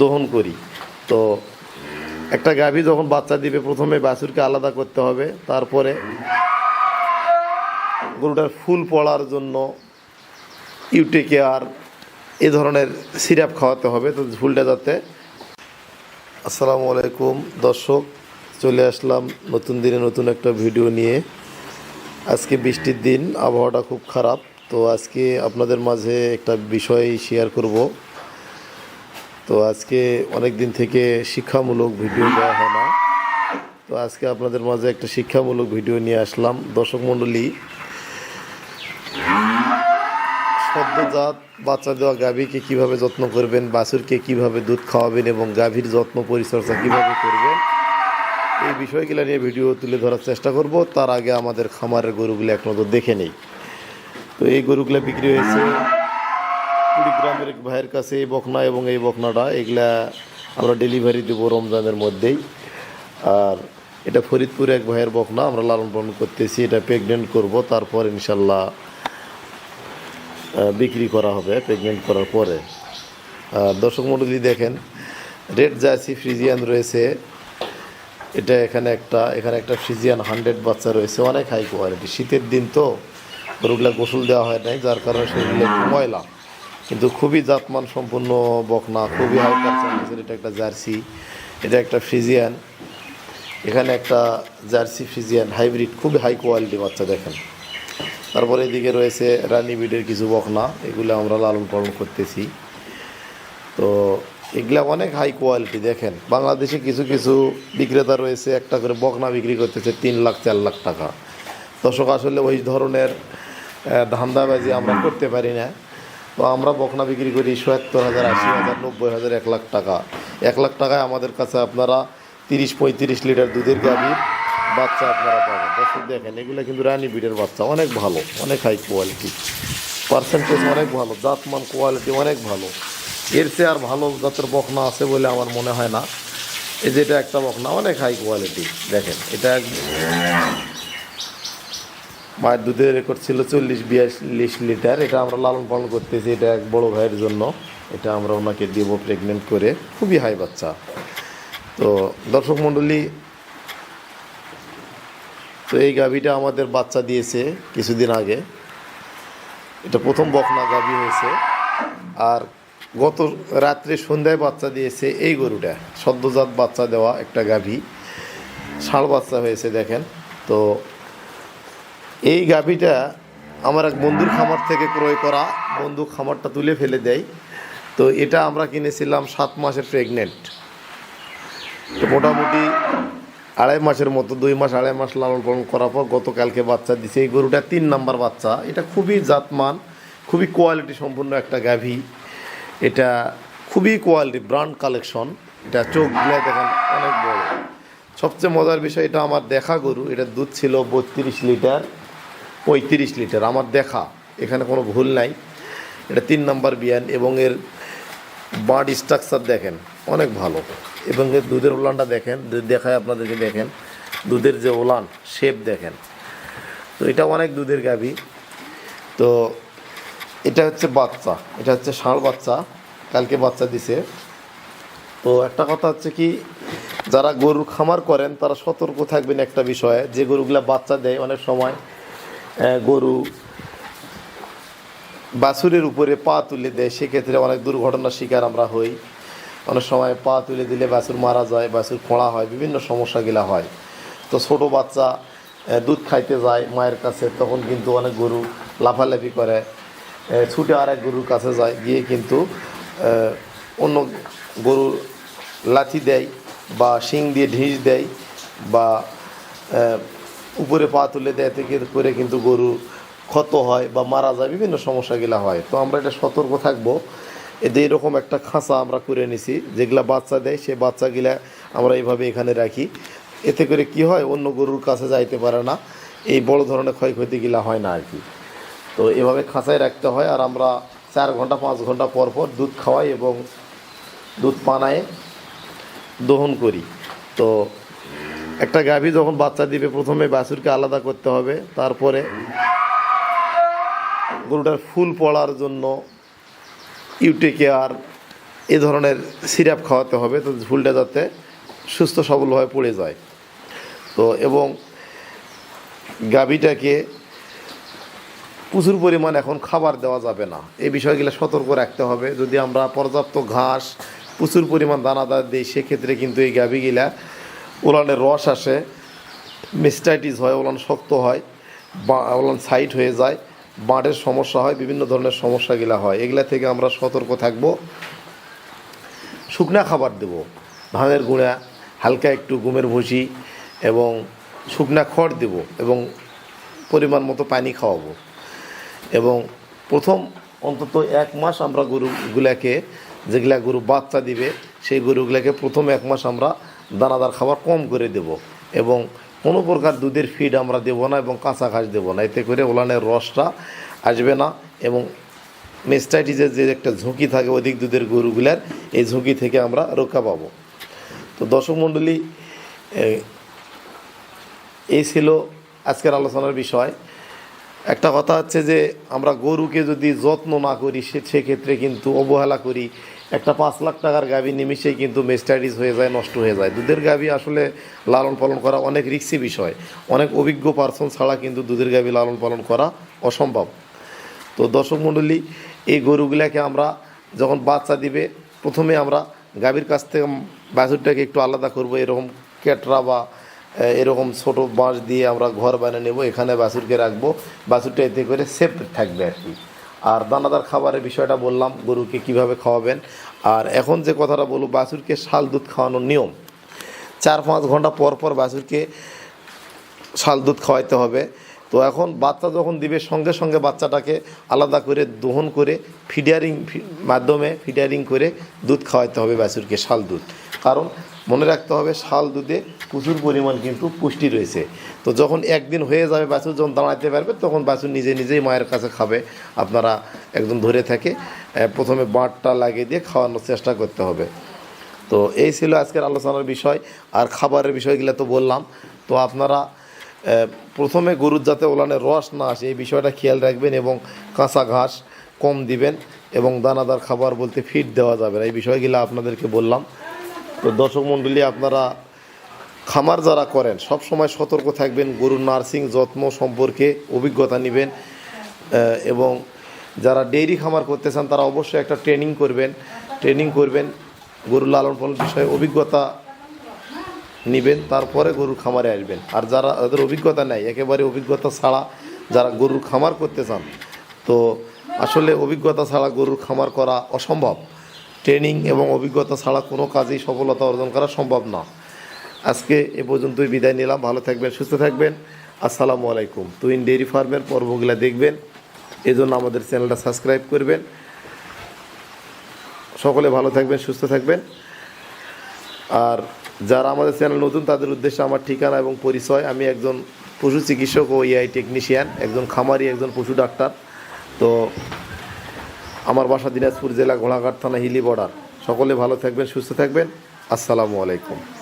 দহন করি। তো একটা গাভী যখন বাচ্চা দিবে, প্রথমে বাছুরকে আলাদা করতে হবে। তারপরে গরুটার ফুল পড়ার জন্য ইউটেকেয়ার, এ ধরনের সিরাপ খাওয়াতে হবে। তো ফুলটা যাতে আসসালামু আলাইকুম। দর্শক, চলে আসলাম নতুন দিনে নতুন একটা ভিডিও নিয়ে। আজকে বৃষ্টির দিন, আবহাওয়াটা খুব খারাপ। তো আজকে আপনাদের মাঝে একটা বিষয় শেয়ার করব। তো আজকে অনেক দিন থেকে শিক্ষামূলক ভিডিও দেওয়া হয় না। তো আজকে আপনাদের মাঝে একটা শিক্ষামূলক ভিডিও নিয়ে আসলাম। দর্শক মণ্ডলী, সদ্যজাত বাচ্চা দেওয়া গাভীকে কীভাবে যত্ন করবেন, বাছুরকে কীভাবে দুধ খাওয়াবেন এবং গাভীর যত্ন পরিচর্যা কীভাবে করবেন, এই বিষয়গুলো নিয়ে ভিডিও তুলে ধরার চেষ্টা করব। তার আগে আমাদের খামারের গরুগুলো এক নজর দেখে নেই। তো এই গরুগুলো বিক্রি হয়েছে কুড়িগ্রামের এক ভাইয়ের কাছে এই বকনা এবং এই বকনাটা, এগুলা আমরা ডেলিভারি দেবো রমজানের মধ্যেই। আর এটা ফরিদপুরে এক ভাইয়ের বকনা, আমরা লালন পালন করতেছি, এটা প্রেগনেন্ট করব, তারপর ইনশাল্লাহ বিক্রি করা হবে প্রেগনেন্ট করার পরে। আর দর্শক মণ্ডলী দেখেন, রেড জার্সি ফ্রিজিয়ান রয়েছে। এটা এখানে একটা এখানে একটা ফ্রিজিয়ান হান্ড্রেড বাচ্চা রয়েছে, অনেক হাই কোয়ালিটি শীতের দিন তো গরুগুলা গোসল দেওয়া হয় নাই, যার কারণে একটু ময়লা। কিন্তু খুবই জাতমান সম্পূর্ণ বকনা, খুবই হাই পার্সেন্টেজের এটা একটা জার্সি, এটা একটা ফ্রিজিয়ান। এখানে একটা জার্সি ফ্রিজিয়ান হাইব্রিড, খুবই হাই কোয়ালিটি বাচ্চা দেখেন। তারপরে এদিকে রয়েছে রানি বিডের কিছু বকনা, এগুলো আমরা লালন পালন করতেছি। তো এগুলা অনেক হাই কোয়ালিটি দেখেন। বাংলাদেশে কিছু কিছু বিক্রেতা রয়েছে, একটা করে বকনা বিক্রি করতেছে তিন লাখ, চার লাখ টাকা। দর্শক, আসলে ওই ধরনের ধান্দাবাজি আমরা করতে পারি না। তো আমরা বকনা বিক্রি করি সত্তর হাজার আশি হাজার নব্বই হাজার এক লাখ টাকা। এক লাখ টাকায় আমাদের কাছে আপনারা তিরিশ পঁয়ত্রিশ লিটার দুধের গাভীর বাচ্চা আপনারা পাবেন। দর্শক দেখেন এগুলো কিন্তু রানি বিডের বাচ্চা অনেক ভালো অনেক হাই কোয়ালিটি পার্সেন্টেজ অনেক ভালো জাতমান কোয়ালিটি অনেক ভালো। এর চেয়ে আর ভালো জাতের বকনা আছে বলে আমার মনে হয় না। এই যেটা একটা বকনা অনেক হাই কোয়ালিটি দেখেন এটা এক- মায়ের দুধের রেকর্ড ছিল চল্লিশ বিয়াল্লিশ লিটার। এটা আমরা লালন পালন করতেছি, এটা এক বড় ভাইয়ের জন্য। এটা আমরা ওনাকে দেবো প্রেগনেন্ট করে। খুবই হাই বাচ্চা। তো দর্শক মণ্ডলী, তো এই গাভীটা আমাদের বাচ্চা দিয়েছে কিছুদিন আগে। এটা প্রথম বকনা গাভী হয়েছে। আর গত রাত্রে সন্ধ্যায় বাচ্চা দিয়েছে এই গরুটা। সদ্যজাত বাচ্চা দেওয়া একটা গাভী। ষাঁড় বাচ্চা হয়েছে দেখেন। তো এই গাভীটা আমার এক বন্ধুর খামার থেকে ক্রয় করা, বন্ধু খামারটা তুলে ফেলে দেয়। তো এটা আমরা কিনেছিলাম সাত মাসের প্রেগনেন্ট তো মোটামুটি আড়াই মাসের মতো, দুই মাস, আড়াই মাস লালন পালন করার পর গতকালকে বাচ্চা দিছে। এই গরুটা তিন নাম্বার বাচ্চা। এটা খুবই জাতমান, খুবই কোয়ালিটি সম্পূর্ণ একটা গাভী। এটা খুবই কোয়ালিটি ব্র্যান্ড কালেকশন এটা চোখগুলো দেখেন অনেক বড়। সবচেয়ে মজার বিষয়, এটা আমার দেখা গরু। এটা দুধ ছিল বত্রিশ লিটার। পঁয়ত্রিশ লিটার। আমার দেখা, এখানে কোনো ভুল নাই। এটা তিন নাম্বার বিয়ান এবং এর বার্ড স্ট্রাকচার দেখেন, অনেক ভালো। এবং এর দুধের ওলানটা দেখেন দেখায় আপনাদেরকে দেখেন। দুধের যে ওলান শেপ দেখেন। তো এটা অনেক দুধের গাভী। তো এটা হচ্ছে বাচ্চা, এটা হচ্ছে ষাঁড় বাচ্চা, কালকে বাচ্চা দিছে। তো একটা কথা হচ্ছে কি, যারা গরুর খামার করেন, তারা সতর্ক থাকবেন একটা বিষয়ে, যে গরুগুলা বাচ্চা দেয় অনেক সময় গরু। বাছুরের উপরে পা তুলে দেয়, সেক্ষেত্রে অনেক দুর্ঘটনার শিকার আমরা হই। অনেক সময় পা তুলে দিলে বাছুর মারা যায়, বাছুর খোঁড়া হয়, বিভিন্ন সমস্যাগুলা হয়। তো ছোট বাচ্চা দুধ খাইতে যায় মায়ের কাছে, তখন কিন্তু অনেক গরু লাফালাফি করে। ছুটে আরেক গরুর কাছে যায়, গিয়ে কিন্তু অন্য গরুর লাথি দেয় বা শিং দিয়ে ঢিস দেয় বা উপরে পা তুলে দেয় থেকে করে কিন্তু গরু ক্ষত হয় বা মারা যায়, বিভিন্ন সমস্যাগুলা হয়। তো আমরা এটা সতর্ক থাকব। এতে এরকম একটা খাঁচা আমরা করে নিছি, যেগুলা বাচ্চা দেয়, সে বাচ্চাগুলা আমরা এইভাবে এখানে রাখি। এতে করে কি হয়, অন্য গরুর কাছে যাইতে পারে না। এই বড় ধরনের ক্ষয়ক্ষতিগুলা হয় না আর কি। তো এভাবে খাঁচায় রাখতে হয় আর আমরা চার ঘণ্টা, পাঁচ ঘণ্টা পর পর দুধ খাওয়াই এবং দুধ পানায় দহন করি। তো একটা গাভী যখন বাচ্চা দিবে, প্রথমে বাছুরকে আলাদা করতে হবে, তারপরে গরুটার ফুল পড়ার জন্য ইউটেকেয়ার এ ধরনের সিরাপ খাওয়াতে হবে, তো ঝুলটা যাতে সুস্থ সবলভাবে পড়ে যায়। তো এবং গাভীটাকে প্রচুর পরিমাণ এখন খাবার দেওয়া যাবে না। এই বিষয়গুলো সতর্ক রাখতে হবে। যদি আমরা পর্যাপ্ত ঘাস, প্রচুর পরিমাণ দানাদার দিই, সেক্ষেত্রে কিন্তু এই গাভীগুলা ওলানের রস আসে মিস্টাইটিস হয় ওলান শক্ত হয়, বা ওলান সাইট হয়ে যায়, বাঁটের সমস্যা হয়, বিভিন্ন ধরনের সমস্যাগুলো হয়। এগুলা থেকে আমরা সতর্ক থাকব। শুকনা খাবার দেব। ধানের গুঁড়া, হালকা একটু গুমের ভুসি এবং শুকনা খড় দেব এবং পরিমাণ মতো পানি খাওয়াবো। এবং প্রথম অন্তত এক মাস আমরা গরুগুলাকে, যেগুলা গরু বাচ্চা দিবে, সেই গরুগুলাকে প্রথম এক মাস আমরা দানাদার খাবার কম করে দেব এবং কোনো প্রকার দুধের ফিড আমরা দেবো না এবং কাঁচা ঘাস দেবো না। এতে করে ওলানের রসটা আসবে না এবং মেস্টাইটিসের যে একটা ঝুঁকি থাকে অধিক দুধের গরুগুলার, এই ঝুঁকি থেকে আমরা রক্ষা পাবো। তো দর্শক মণ্ডলী এই ছিল আজকের আলোচনার বিষয়। একটা কথা হচ্ছে যে, আমরা গরুকে যদি যত্ন না করি, সে সেক্ষেত্রে কিন্তু অবহেলা করি একটা পাঁচ লাখ টাকার গাভী নিমিশেই কিন্তু মেস্টাইটিস হয়ে যায়, নষ্ট হয়ে যায়। দুধের গাভী আসলে লালন পালন করা অনেক রিক্সি বিষয়। অনেক অভিজ্ঞ পার্সন ছাড়া কিন্তু দুধের গাভী লালন পালন করা অসম্ভব। তো দর্শক মণ্ডলী এই গরুগুলাকে আমরা যখন বাচ্চা দিবে, প্রথমে আমরা গাভীর কাছ থেকে বাছুরটাকে একটু আলাদা করব। এরকম ক্যাটরা বা এরকম ছোট বাঁশ দিয়ে আমরা ঘর বানিয়ে নেব। এখানে বাছুরকে রাখব। বাছুরটা এতে করে সেফ থাকবে আর কি। আর দানাদার খাবারের বিষয়টা বললাম, গরুকে কীভাবে খাওয়াবেন। আর এখন যে কথাটা বলব, বাছুরকে শাল দুধ খাওয়ানোর নিয়ম। চার পাঁচ ঘণ্টা পর পর বাছুরকে শাল দুধ খাওয়াইতে হবে। তো এখন বাচ্চা যখন দিবে, সঙ্গে সঙ্গে বাচ্চাটাকে আলাদা করে দহন করে, ফিডারিং মাধ্যমে ফিডারিং করে দুধ খাওয়াইতে হবে বাছুরকে শাল দুধ। কারণ মনে রাখতে হবে, শাল দুধে প্রচুর পরিমাণ কিন্তু পুষ্টি রয়েছে। তো যখন একদিন হয়ে যাবে বাছুর, যখন দাঁড়াতে পারবে, তখন বাছুর নিজে নিজেই মায়ের কাছে খাবে। আপনারা একদম ধরে থাকে প্রথমে বাঁটটা লাগিয়ে দিয়ে খাওয়ানোর চেষ্টা করতে হবে। তো এই ছিল আজকের আলোচনার বিষয়। আর খাবারের বিষয়গুলো তো বললাম। তো আপনারা প্রথমে গরুর যাতে ওলানের রস না আসে, এই বিষয়টা খেয়াল রাখবেন এবং কাঁচা ঘাস কম দিবেন এবং দানাদার খাবার বলতে ফিট দেওয়া যাবে না। এই বিষয়গুলো আপনাদেরকে বললাম। তো দর্শক মণ্ডলী আপনারা খামার যারা করেন, সব সময় সতর্ক থাকবেন, গরুর নার্সিং যত্ন সম্পর্কে অভিজ্ঞতা নেবেন এবং যারা ডেইরি খামার করতে চান, তারা অবশ্যই একটা ট্রেনিং করবেন ট্রেনিং করবেন, গরু লালন পালন বিষয়ে অভিজ্ঞতা নেবেন, তারপরে গরুর খামারে আসবেন। আর যারা ওদের অভিজ্ঞতা নেয় একেবারে অভিজ্ঞতা ছাড়া যারা গরুর খামার করতে চান, তো আসলে অভিজ্ঞতা ছাড়া গরুর খামার করা অসম্ভব। ট্রেনিং এবং অভিজ্ঞতা ছাড়া কোনো কাজেই সফলতা অর্জন করা সম্ভব না। আজকে এ পর্যন্তই বিদায় নিলাম। ভালো থাকবেন, সুস্থ থাকবেন। আসসালামু আলাইকুম। তুইন ডেয়ারি ফার্মের পর্বগুলো দেখবেন। এজন্য আমাদের চ্যানেলটা সাবস্ক্রাইব করবেন। সকলে ভালো থাকবেন, সুস্থ থাকবেন। আর যারা আমাদের চ্যানেল নতুন, তাদের উদ্দেশ্যে আমার ঠিকানা এবং পরিচয়। আমি একজন পশু চিকিৎসক ও এআই টেকনিশিয়ান একজন খামারি, একজন পশু ডাক্তার। তো আমার বাসা দিনাজপুর জেলা ঘোড়াঘাট থানা হিলি বর্ডার। সকলে ভালো থাকবেন, সুস্থ থাকবেন। আসসালামু আলাইকুম।